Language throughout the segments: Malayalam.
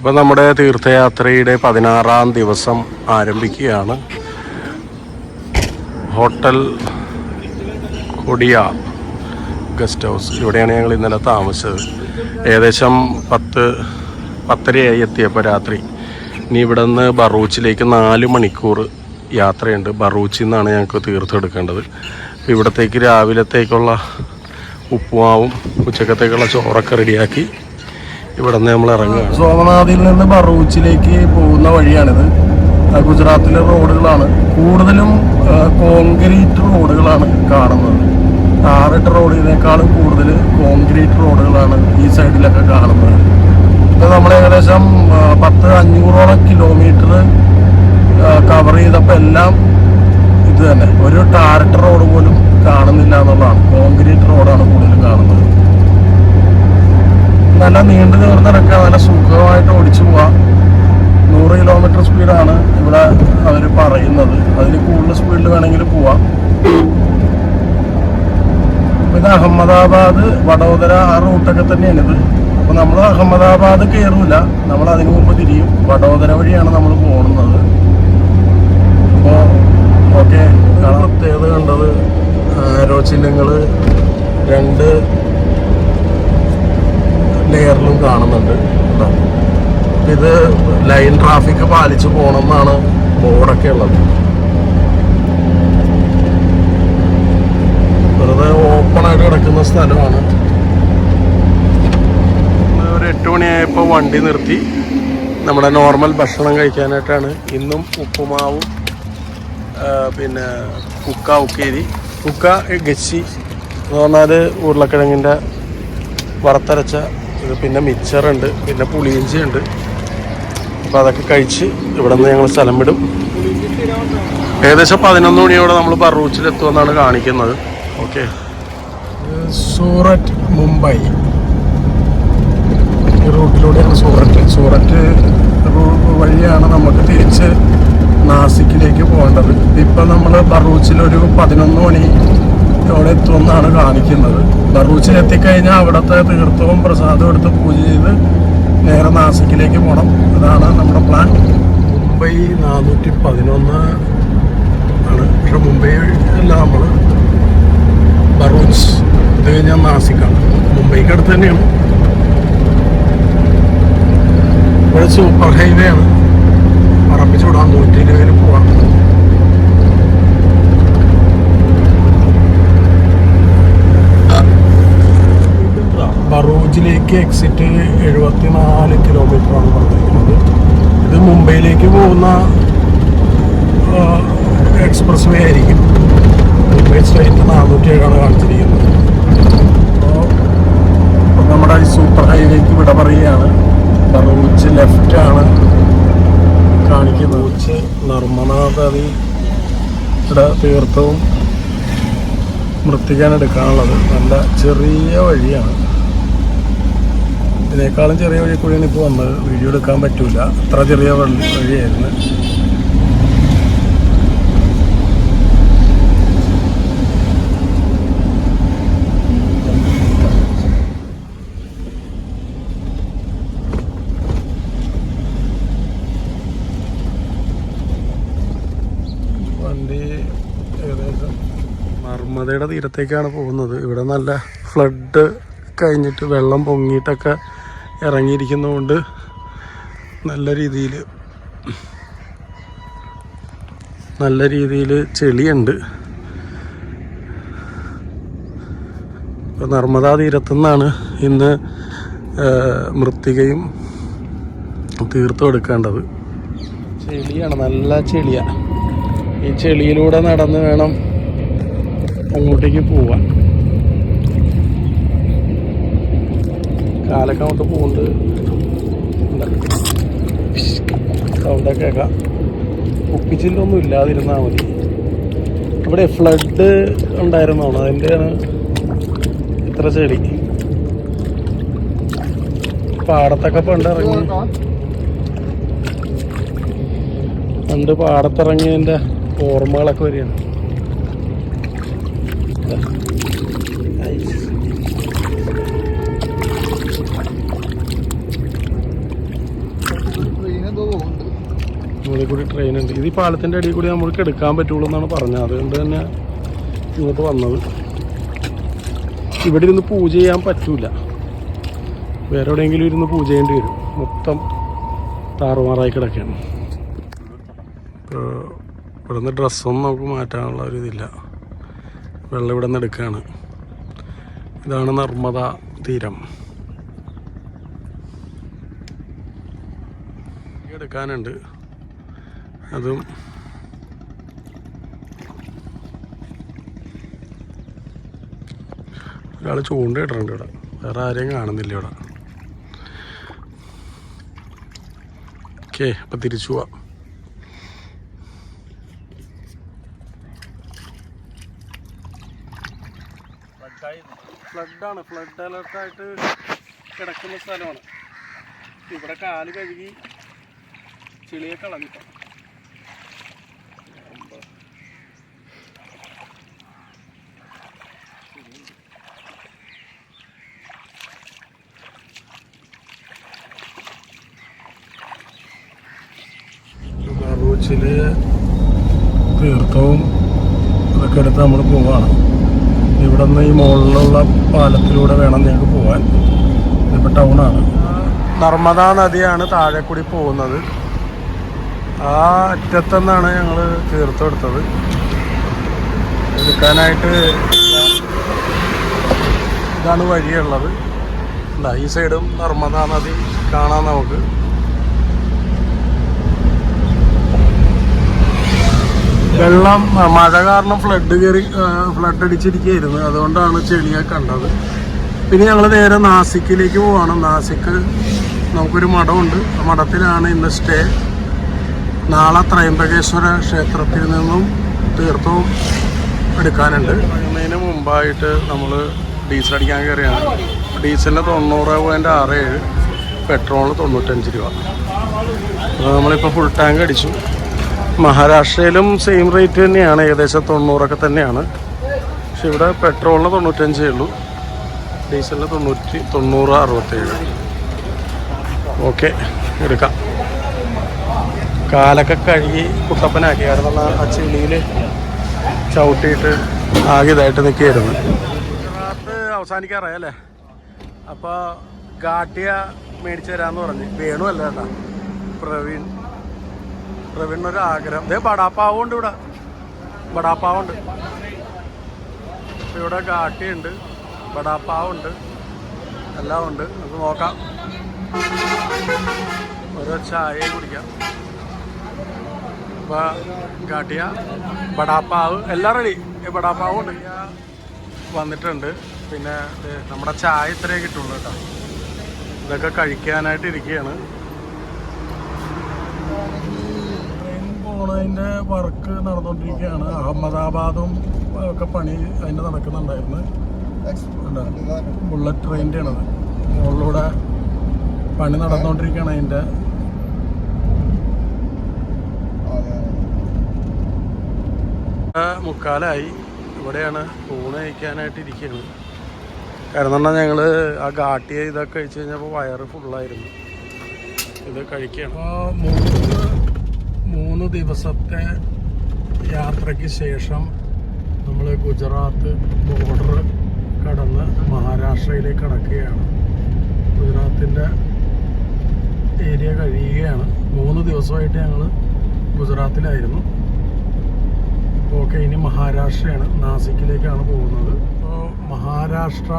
ഇപ്പം നമ്മുടെ തീർത്ഥയാത്രയുടെ പതിനാറാം ദിവസം ആരംഭിക്കുകയാണ്. ഹോട്ടൽ കൊടിയ ഗസ്റ്റ് ഹൗസ്. ഇവിടെയാണ് ഞങ്ങൾ ഇന്നലെ താമസിച്ചത്. ഏകദേശം പത്ത് പത്തരയായി എത്തിയപ്പോൾ രാത്രി. ഇനി ഇവിടെ നിന്ന് ബറൂച്ചിലേക്ക് നാല് മണിക്കൂർ യാത്രയുണ്ട്. ബറൂച്ചിൽ നിന്നാണ് ഞങ്ങൾക്ക് തീർത്തെടുക്കേണ്ടത്. ഇവിടത്തേക്ക് രാവിലത്തേക്കുള്ള ഉപ്പുമാവും ഉച്ചക്കത്തേക്കുള്ള ചോറൊക്കെ റെഡിയാക്കി ഇവിടെ നിന്ന് നമ്മൾ ഇറങ്ങുകയാണ്. സോമനാഥിൽ നിന്ന് ബറൂച്ചിലേക്ക് പോകുന്ന വഴിയാണിത്. ഗുജറാത്തിലെ റോഡുകളാണ്. കൂടുതലും കോൺക്രീറ്റ് റോഡുകളാണ് കാണുന്നത്. ടാറിട്ട റോഡിനേക്കാളും കൂടുതൽ കോൺക്രീറ്റ് റോഡുകളാണ് ഈ സൈഡിലൊക്കെ കാണുന്നത്. ഇപ്പം നമ്മൾ ഏകദേശം പത്ത് അഞ്ഞൂറോളം കിലോമീറ്റർ കവർ ചെയ്തപ്പോൾ എല്ലാം ഇത് തന്നെ. ഒരു ടാറിട്ട റോഡ് പോലും കാണുന്നില്ല എന്നുള്ളതാണ്. കോൺക്രീറ്റ് റോഡാണ് കൂടുതലും കാണുന്നത്. നല്ല നീണ്ടു നിവർന്നിടക്കുക നല്ല സുഖമായിട്ട് ഓടിച്ചു പോവാം. നൂറ് കിലോമീറ്റർ സ്പീഡാണ് ഇവിടെ അവർ പറയുന്നത്. അതിൽ കൂടുതൽ സ്പീഡിൽ വേണമെങ്കിൽ പോവാം. പിന്നെ അഹമ്മദാബാദ് വടോദര ആ റൂട്ടൊക്കെ തന്നെയാണ് ഇത്. അപ്പൊ നമ്മൾ അഹമ്മദാബാദ് കയറില്ല നമ്മൾ അതിനു മുമ്പ് തിരിയും. വടോദര വഴിയാണ് നമ്മൾ പോകുന്നത് അപ്പോൾ ഓക്കെ പ്രത്യേകത കണ്ടത് ആരോ ചിഹ്നങ്ങൾ രണ്ട് ലെയറിലും കാണുന്നുണ്ട്. ഇത് ലൈൻ ട്രാഫിക് പാലിച്ച് പോകണമെന്നാണ് ബോർഡൊക്കെ ഉള്ളത്. വെറുതെ ഓപ്പൺ ആയിട്ട് കിടക്കുന്ന സ്ഥലമാണ്. ഒരു എട്ട് മണിയായപ്പോൾ വണ്ടി നിർത്തി. നമ്മുടെ നോർമൽ ഭക്ഷണം കഴിക്കാനായിട്ടാണ്. ഇന്നും ഉപ്പുമാവും പിന്നെ കുക്ക ഉക്കേരി. കുക്ക ഗച്ചി എന്ന് പറഞ്ഞാൽ ഉരുളക്കിഴങ്ങിന്റെ വറുത്തരച്ച പിന്നെ മിച്ചറുണ്ട് പിന്നെ പുളിയിഞ്ചി ഉണ്ട്. അപ്പോൾ അതൊക്കെ കഴിച്ച് ഇവിടെ നിന്ന് ഞങ്ങൾ സ്ഥലം വിടും. ഏകദേശം പതിനൊന്ന് മണിയോടെ നമ്മൾ ബറൂച്ചിലെത്തുമെന്നാണ് കാണിക്കുന്നത്. ഓക്കെ സൂററ്റ് മുംബൈ. ഈ റൂട്ടിലൂടെയാണ് സൂററ്റ്. സൂററ്റ് വഴിയാണ് നമുക്ക് തിരിച്ച് നാസിക്കിലേക്ക് പോകേണ്ടത്. ഇപ്പം നമ്മൾ ബറൂച്ചിലൊരു പതിനൊന്ന് മണി അവിടെ എത്തുമെന്നാണ് കാണിക്കുന്നത്. ബറൂച്ചിൽ എത്തിക്കഴിഞ്ഞാൽ അവിടുത്തെ തീർത്ഥവും പ്രസാദവും എടുത്ത് പൂജ ചെയ്ത് നേരെ നാസിക്കിലേക്ക് പോകണം അതാണ് നമ്മുടെ പ്ലാൻ മുംബൈ നാനൂറ്റി പതിനൊന്ന് ആണ്. പക്ഷെ മുംബൈ അല്ല നമ്മൾ ബറൂച്ച് ഇത് കഴിഞ്ഞാൽ നാസിക്കാണ്. മുംബൈക്ക് അടുത്ത് തന്നെയാണ്. ഇവിടെ സൂപ്പർ ഹൈവേ ആണ്. പറപ്പിച്ചു വിടാം നൂറ്റി ഇരുപതിന് പോവാം ബറൂജിലേക്ക് എക്സിറ്റ് എഴുപത്തിനാല് കിലോമീറ്റർ ആണ് പറഞ്ഞിരിക്കുന്നത്. ഇത് മുംബൈയിലേക്ക് പോകുന്ന എക്സ്പ്രസ് വേ ആയിരിക്കും. മുംബൈ സ്ട്രേറ്റ് നാനൂറ്റി ഏഴാണ് കാണിച്ചിരിക്കുന്നത് അപ്പോൾ നമ്മുടെ ഈ സൂപ്പർ ഹൈവേക്ക് വിട പറയുകയാണ്. ബറൂച്ച് ലെഫ്റ്റ് ആണ് കാണിക്കുന്നത്. ഉച്ച് ഇവിടെ തീർത്ഥവും മൃത്തിക്കാൻ എടുക്കാനുള്ളത്. നല്ല ചെറിയ വഴിയാണ്. ഇതിനേക്കാളും ചെറിയ വഴി കൂടിയാണ് ഇപ്പോൾ വന്നത് വീഡിയോ എടുക്കാൻ പറ്റൂല. അത്ര ചെറിയ വഴി വഴിയായിരുന്നു. നർമ്മദയുടെ തീരത്തേക്കാണ് പോകുന്നത്. ഇവിടെ നല്ല ഫ്ലഡ് കഴിഞ്ഞിട്ട് വെള്ളം പൊങ്ങിയിട്ടൊക്കെ ഇറങ്ങിയിരിക്കുന്നതുകൊണ്ട് നല്ല രീതിയിൽ നല്ല രീതിയിൽ ചെളിയുണ്ട്. ഇപ്പോൾ നർമ്മദാ തീരത്തു നിന്നാണ് ഇന്ന് മൃത്തികയും തീർത്തും എടുക്കേണ്ടത് ചെളിയാണ് നല്ല ചെളിയാണ് ഈ ചെളിയിലൂടെ നടന്ന് വേണം അങ്ങോട്ടേക്ക് പോവാൻ. കാലൊക്കെ അങ്ങോട്ട് പോകുന്നുണ്ട്. സൗണ്ടൊക്കെ കേൾക്കാം കുപ്പിച്ചില്ലൊന്നും ഇല്ലാതിരുന്നാൽ മതി. ഇവിടെ ഫ്ലഡ് ഉണ്ടായിരുന്നതാണ് അതിന്റെയാണ് ഇത്ര ചെടി. പാടത്തൊക്കെ പണ്ട് ഇറങ്ങി. പണ്ട് പാടത്തിറങ്ങിയതിന്റെ ഓർമ്മകളൊക്കെ വരികയാണ്. മുകളിൽ കൂടി ട്രെയിൻ ഉണ്ട്. ഇത് ഈ പാലത്തിന്റെ അടിയിൽ കൂടി നമ്മൾക്ക് എടുക്കാൻ പറ്റുള്ളൂ എന്നാണ് പറഞ്ഞത്. അതുകൊണ്ട് തന്നെ ഇങ്ങോട്ട് വന്നത്. ഇവിടെ ഇരുന്ന് പൂജ ചെയ്യാൻ പറ്റൂല. വേറെ എവിടെയെങ്കിലും ഇരുന്ന് പൂജ ചെയ്യേണ്ടി വരും. മൊത്തം താറുമാറായി കിടക്കുകയാണ്. ഇവിടുന്ന് ഡ്രസ്സൊന്നും നമുക്ക് മാറ്റാനുള്ള ഒരു ഇതില്ല. വെള്ളം ഇവിടെ നിന്ന് എടുക്കുകയാണ് ഇതാണ് നർമ്മദ തീരം. എടുക്കാനുണ്ട്. അതും ഒരാൾ ചൂണ്ടയിട്ടുണ്ട് ഇവിടെ. വേറെ ആരെയും കാണുന്നില്ല ഇവിടെ. ഓക്കെ അപ്പം തിരിച്ചു പോവാം. ഫ്ലഡാണ്. ഫ്ലഡ് അലർട്ടായിട്ട് കിടക്കുന്ന സ്ഥലമാണ്. ഇവിടെ കാൽ കഴുകി ചെളിയെ കളഞ്ഞിട്ടോ ബറൂച്ചിൽ തീർത്ഥവും ഇതൊക്കെ എടുത്ത് നമ്മൾ പോവാണ്. ഇവിടെ നിന്ന് ഈ മുകളിലുള്ള പാലത്തിലൂടെ വേണം ഞങ്ങൾക്ക് പോകാൻ ഇതിപ്പോൾ ടൗണാണ് നർമ്മദ നദിയാണ് താഴെ കൂടി പോകുന്നത്. ആ അറ്റത്തുനിന്നാണ് ഞങ്ങൾ തീർത്ഥം എടുത്തത്. എടുക്കാനായിട്ട് ഇതാണ് വഴിയുള്ളത്. ഈ സൈഡും നർമ്മദ നദി കാണാം നമുക്ക്. വെള്ളം മഴ കാരണം ഫ്ലഡ് കയറി ഫ്ലഡ് അടിച്ചിരിക്കുകയായിരുന്നു. അതുകൊണ്ടാണ് ചെളിയെ കണ്ടത്. പിന്നെ ഞങ്ങൾ നേരെ നാസിക്കിലേക്ക് പോവാണ്. നാസിക്ക് നമുക്കൊരു മഠമുണ്ട്. ആ മഠത്തിലാണ് ഇന്ന് സ്റ്റേ നാളെ ത്രയംബകേശ്വര ക്ഷേത്രത്തിൽ നിന്നും തീർത്ഥവും എടുക്കാനുണ്ട്. അതിന് മുമ്പായിട്ട് നമ്മൾ ഡീസൽ അടിക്കാൻ കയറിയാണ്. ഡീസലിന് തൊണ്ണൂറ് പോയിന്റ് ആറ് ഏഴ് പെട്രോളിന് തൊണ്ണൂറ്റഞ്ച് രൂപ. അപ്പോൾ നമ്മളിപ്പോൾ ഫുൾ ടാങ്ക് അടിച്ചു. മഹാരാഷ്ട്രയിലും സെയിം റേറ്റ് തന്നെയാണ് ഏകദേശം തൊണ്ണൂറൊക്കെ തന്നെയാണ്. പക്ഷെ ഇവിടെ പെട്രോളിന് തൊണ്ണൂറ്റഞ്ചേ ഉള്ളൂ. ഡീസലിന് തൊണ്ണൂറ്റി തൊണ്ണൂറ് അറുപത്തേഴ്. ഓക്കെ എടുക്കാം. കാലൊക്കെ കഴുകി കുട്ടപ്പനാക്കി. കാരണം ആ ചെളിയിൽ ചവിട്ടിയിട്ട് ആകെ ഇതായിട്ട് നിൽക്കുകയായിരുന്നു. ഗുജറാത്ത് അവസാനിക്കാറായി അല്ലേ? അപ്പോൾ ഗാട്ടിയ മേടിച്ചു തരാമെന്ന് പറഞ്ഞ്. വേണു അല്ല ചേട്ടാ. പ്രവീൺ പ്രവീണിനൊരു ആഗ്രഹം. ഇതേ ബടാപ്പാവുണ്ട് ഇവിടെ. ബടാപ്പാവുണ്ട് ഇവിടെ കാട്ടിയുണ്ട്. ബടാപ്പാവുണ്ട് എല്ലാം ഉണ്ട്. നമുക്ക് നോക്കാം. ഓരോ ചായ കുടിക്കാം. അപ്പൊ കാട്ടിയ. ബടാപ്പാവ് എല്ലാം റെഡി ബടാപ്പാവ് ഉണ്ട് വന്നിട്ടുണ്ട്. പിന്നെ നമ്മുടെ ചായ ഇത്രയേ കിട്ടുള്ളൂ കേട്ടോ. ഇതൊക്കെ കഴിക്കാനായിട്ട് ഇരിക്കുകയാണ്. ട്രെയിൻ വർക്ക് നടന്നുകൊണ്ടിരിക്കുകയാണ് അഹമ്മദാബാദും ഒക്കെ പണി അതിന്റെ നടക്കുന്നുണ്ടായിരുന്നു? ബുള്ളറ്റ് ട്രെയിന്റെ ആണത് മുകളിലൂടെ പണി നടന്നുകൊണ്ടിരിക്കുകയാണ് അതിന്റെ. മുക്കാലായി. ഇവിടെയാണ് ഊണ് കഴിക്കാനായിട്ട് ഇരിക്കുന്നത്. കാരണം പറഞ്ഞാൽ ഞങ്ങൾ ആ ഗാട്ടിയ ഇതൊക്കെ കഴിച്ചു കഴിഞ്ഞപ്പോൾ വയറ് ഫുള്ളായിരുന്നു ഇത് കഴിക്കുകയാണ്. അപ്പോൾ മൂന്ന് ദിവസത്തെ യാത്രയ്ക്ക് ശേഷം നമ്മൾ ഗുജറാത്ത് ബോർഡർ കടന്ന് മഹാരാഷ്ട്രയിലേക്ക് കടക്കുകയാണ്. ഗുജറാത്തിന്റെ ഏരിയ കഴിയുകയാണ്. മൂന്ന് ദിവസമായിട്ട് ഞങ്ങൾ ഗുജറാത്തിലായിരുന്നു. ഓക്കെ ഇനി മഹാരാഷ്ട്രയാണ് നാസിക്കിലേക്കാണ് പോകുന്നത്. അപ്പോൾ മഹാരാഷ്ട്ര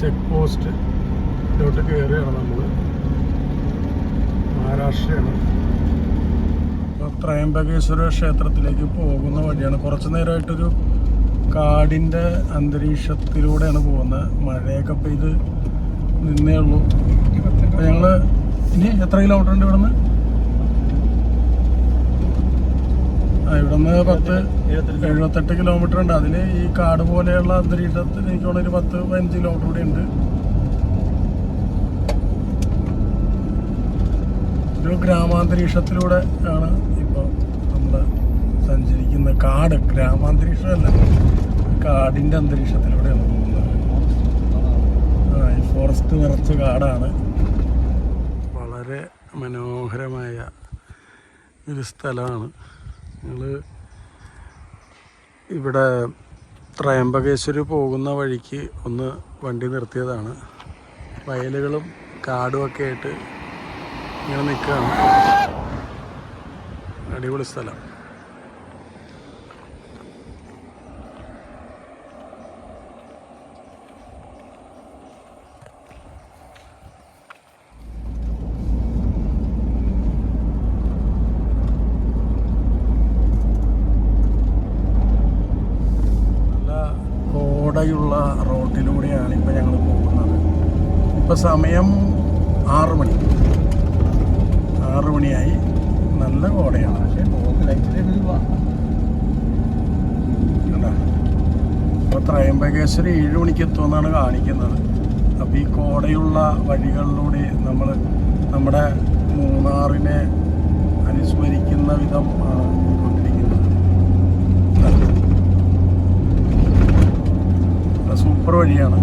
ചെക്ക് പോസ്റ്റ് പോസ്റ്റിലോട്ട് കയറുകയാണ് നമ്മൾ മഹാരാഷ്ട്രയാണ്. ത്രയംബകേശ്വര ക്ഷേത്രത്തിലേക്ക് പോകുന്ന വഴിയാണ്. കുറച്ച് നേരമായിട്ടൊരു കാടിന്റെ അന്തരീക്ഷത്തിലൂടെയാണ് പോകുന്നത്. മഴയൊക്കെ പെയ്ത് നിന്നേ ഉള്ളൂ. അപ്പോൾ ഞങ്ങൾ ഇനി എത്ര കിലോമീറ്റർ ഉണ്ട് ഇവിടുന്ന്? ആ ഇവിടുന്ന് പത്ത് എഴുപത്തെട്ട് കിലോമീറ്റർ ഉണ്ട്. അതിൽ ഈ കാട് പോലെയുള്ള അന്തരീക്ഷത്തിൽ എനിക്ക് ഒരു പത്ത് പതിനഞ്ച് കിലോമീറ്റർ കൂടി ഉണ്ട്. ഒരു ഗ്രാമാന്തരീക്ഷത്തിലൂടെ ആണ് ഇപ്പോൾ നമ്മൾ സഞ്ചരിക്കുന്ന കാട്. ഗ്രാമാന്തരീക്ഷമല്ല. കാടിന്റെ അന്തരീക്ഷത്തിലൂടെയാണ് പോകുന്നത്. ആ ഈ ഫോറസ്റ്റ് നിറച്ച കാടാണ്. വളരെ മനോഹരമായ ഒരു സ്ഥലമാണ്. ഞങ്ങൾ ഇവിടെ ത്രയംബകേശ്വരി പോകുന്ന വഴിക്ക് ഒന്ന് വണ്ടി നിർത്തിയതാണ്. വയലുകളും കാടുമൊക്കെ ആയിട്ട് ഇങ്ങനെ നിൽക്കുകയാണ്. അടിപൊളി സ്ഥലം. നല്ല കോടയുള്ള റോഡിലൂടെയാണ് ഇപ്പം ഞങ്ങൾ പോകുന്നത്. ഇപ്പം സമയം ആറ് മണി ആറ് മണിയായി നല്ല കോടയാണ്. കണ്ടോ? ഇപ്പോൾ ത്രയംബകേശ്വരി ഏഴ് മണിക്ക് എത്തുമെന്നാണ് കാണിക്കുന്നത്. അപ്പോൾ ഈ കോടയുള്ള വഴികളിലൂടെ നമ്മൾ നമ്മുടെ മൂന്നാറിനെ അനുസ്മരിക്കുന്ന വിധം കൊണ്ടിരിക്കുന്നത്. സൂപ്പർ വഴിയാണ്.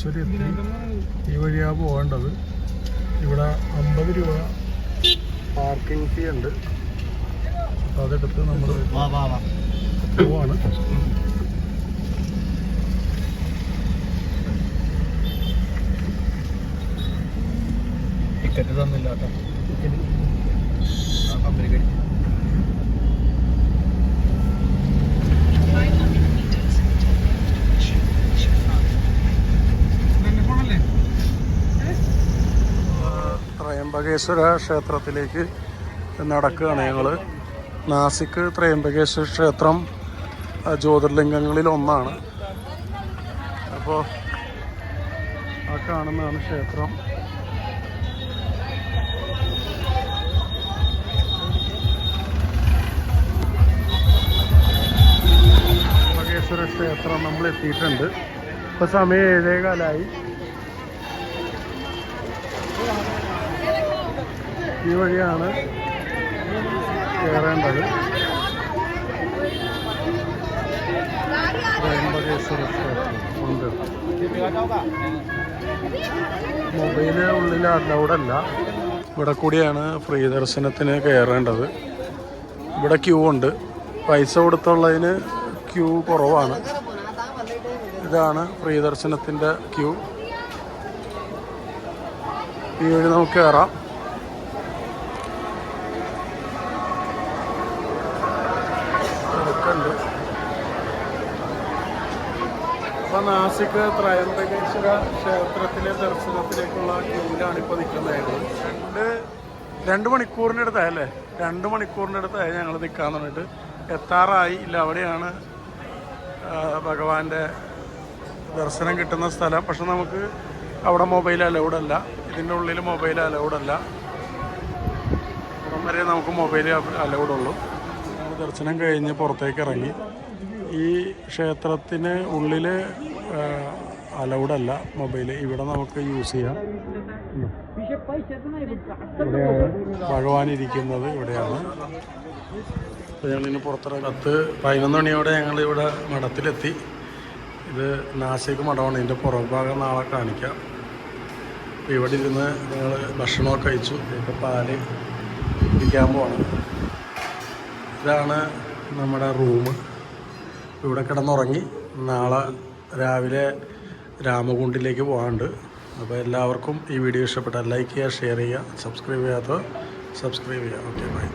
ത്രയംബകേശ്വരി എത്തി ഈ വഴിയാണ് പോകേണ്ടത്. ഇവിടെ അമ്പത് രൂപ പാർക്കിംഗ് ഫീ ഉണ്ട്. അപ്പോൾ അതെടുത്ത് നമ്മൾ പോവാണ്. ടിക്കറ്റ് തന്നില്ല കേട്ടോ കമ്പനി ത്രയംബകേശ്വര ക്ഷേത്രത്തിലേക്ക് നടക്കുകയാണ് ഞങ്ങൾ നാസിക്ക് ത്രയംബകേശ്വര ക്ഷേത്രം ജ്യോതിർലിംഗങ്ങളിൽ ഒന്നാണ്. അപ്പോൾ ആ കാണുന്നതാണ് ക്ഷേത്രം. ത്രയംബകേശ്വര ക്ഷേത്രം നമ്മൾ എത്തിയിട്ടുണ്ട് ഇപ്പോൾ സമയം ഏഴേകാലായി. ഈ വഴിയാണ് കയറേണ്ടത് ത്രയംബകേശ്വര ഉണ്ട്. മൊബൈൽ ഉള്ളിൽ അലൗഡ് അല്ല. ഇവിടെ കൂടിയാണ് ഫ്രീ ദർശനത്തിന് കയറേണ്ടത് ഇവിടെ ക്യൂ ഉണ്ട്. പൈസ കൊടുത്തുള്ളതിന് ക്യൂ കുറവാണ്. ഇതാണ് ഫ്രീ ദർശനത്തിന്റെ ക്യൂ ഈ വഴി നമുക്ക് കയറാം അപ്പൊ നാസിക് ത്രയംബകേശ്വര ക്ഷേത്രത്തിലെ ദർശനത്തിലേക്കുള്ള ക്യൂവിലാണ് ഇപ്പോൾ നിൽക്കുന്നത്. രണ്ട് രണ്ട് മണിക്കൂറിനടുത്തായി അല്ലേ? രണ്ട് മണിക്കൂറിനടുത്തായി ഞങ്ങൾ നിൽക്കാൻ പറഞ്ഞിട്ട് എത്താറായി. ഇല്ല അവിടെയാണ് ഭഗവാന്റെ ദർശനം കിട്ടുന്ന സ്ഥലം. പക്ഷെ നമുക്ക് അവിടെ മൊബൈൽ അലൗഡ് അല്ല. ഇതിന്റെ ഉള്ളിൽ മൊബൈൽ അലൗഡ് അല്ല. വരെ നമുക്ക് മൊബൈൽ അലൗഡ് ഉള്ളൂ. ദർശനം കഴിഞ്ഞ് പുറത്തേക്ക് ഇറങ്ങി. ഈ ക്ഷേത്രത്തിന് ഉള്ളിൽ അലൗഡല്ല മൊബൈൽ ഇവിടെ നമുക്ക് യൂസ് ചെയ്യാം. ഭഗവാൻ ഇരിക്കുന്നത്. ഇവിടെയാണ്. ഞങ്ങൾ ഞങ്ങളിന്ന് പുറത്തിറങ്ങി പത്ത് പതിനൊന്ന് മണിയോടെ ഞങ്ങൾ ഇവിടെ മഠത്തിലെത്തി. ഇത് നാസിക് മഠമാണ്. ഇതിന്റെ പുറംഭാഗം നാളെ കാണിക്കാം. അപ്പോൾ ഇവിടെ ഇരുന്ന് ഞങ്ങൾ ഭക്ഷണമൊക്കെ കഴിച്ചു. ഇപ്പോൾ പാൽ കുടിക്കാൻ പോവാണ്. ഇതാണ് നമ്മുടെ റൂം. ഇവിടെ കിടന്നുറങ്ങി. നാളെ രാവിലെ രാമകുണ്ടിലേക്ക് പോകാണ്ട് അപ്പോൾ എല്ലാവർക്കും ഈ വീഡിയോ ഇഷ്ടപ്പെട്ടാൽ ലൈക്ക് ചെയ്യുക ഷെയർ ചെയ്യുക സബ്സ്ക്രൈബ് ചെയ്യാത്തവർ സബ്സ്ക്രൈബ് ചെയ്യുക. Okay bye.